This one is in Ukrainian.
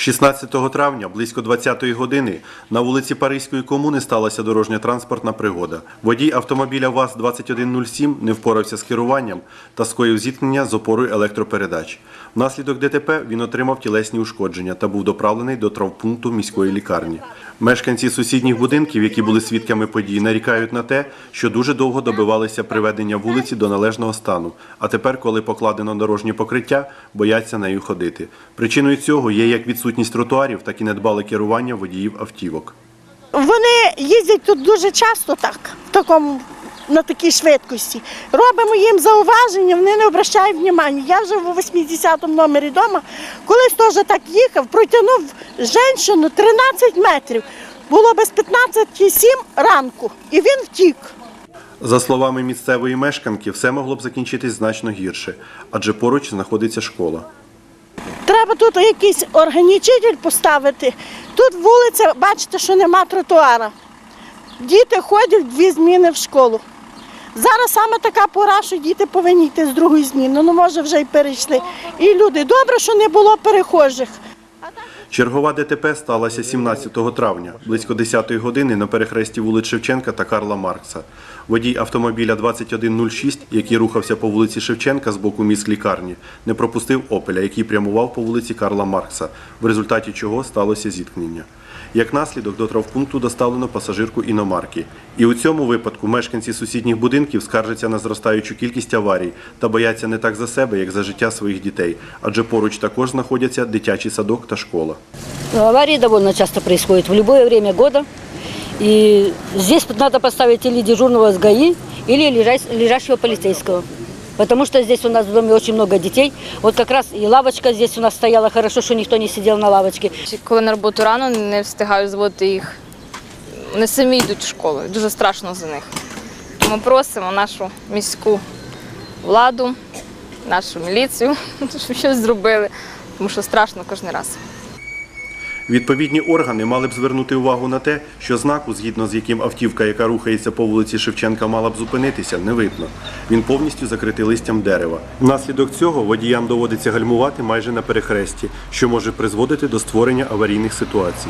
16 травня близько 20-ї години на вулиці Паризької комуни сталася дорожньо-транспортна пригода. Водій автомобіля ВАЗ-2107 не впорався з керуванням та скоїв зіткнення з опорою електропередач. Внаслідок ДТП він отримав тілесні ушкодження та був доправлений до травмпункту міської лікарні. Мешканці сусідніх будинків, які були свідками події, нарікають на те, що дуже довго добивалися приведення вулиці до належного стану. А тепер, коли покладено дорожнє покриття, бояться нею ходити. Причиною цього є як відсутність тротуарів, так і недбале керування водіїв автівок. Вони їздять тут дуже часто так, в такому, на такій швидкості. Робимо їм зауваження, вони не обращають уваги. Я вже в 80-му номері вдома, колись теж так їхав, протягнув жінку 13 метрів. Було без 15-7 ранку, і він втік. За словами місцевої мешканки, все могло б закінчитись значно гірше, адже поруч знаходиться школа. Треба тут якийсь органічитель поставити. Тут вулиця, бачите, що нема тротуара. Діти ходять дві зміни в школу. Зараз саме така пора, що діти повинні йти з другої зміни. Ну, може, вже й перейшли. І люди, добре, що не було перехожих. Чергова ДТП сталася 17 травня, близько 10 години на перехресті вулиць Шевченка та Карла Маркса. Водій автомобіля 2106, який рухався по вулиці Шевченка з боку міськлікарні, не пропустив «Опеля», який прямував по вулиці Карла Маркса, в результаті чого сталося зіткнення. Як наслідок до травпункту доставлено пасажирку іномарки. І у цьому випадку мешканці сусідніх будинків скаржаться на зростаючу кількість аварій та бояться не так за себе, як за життя своїх дітей, адже поруч також знаходяться дитячий садок та школа. Ну, Аварии довольно часто происходят в любое время года. И здесь надо поставить или дежурного с ГАИ, или лежа- лежащего полицейского. Потому что здесь у нас в доме очень много детей. Вот как раз и лавочка здесь у нас стояла. Хорошо, что никто не сидел на лавочке. Коли на роботу рано, не встигаю зводити їх. Вони самі йдуть в школу. Дуже страшно за них. Ми просимо нашу міську владу, нашу міліцію, щоб щось зробили, тому що страшно кожен раз. Відповідні органи мали б звернути увагу на те, що знаку, згідно з яким автівка, яка рухається по вулиці Шевченка, мала б зупинитися, не видно. Він повністю закритий листям дерева. Внаслідок цього водіям доводиться гальмувати майже на перехресті, що може призводити до створення аварійних ситуацій.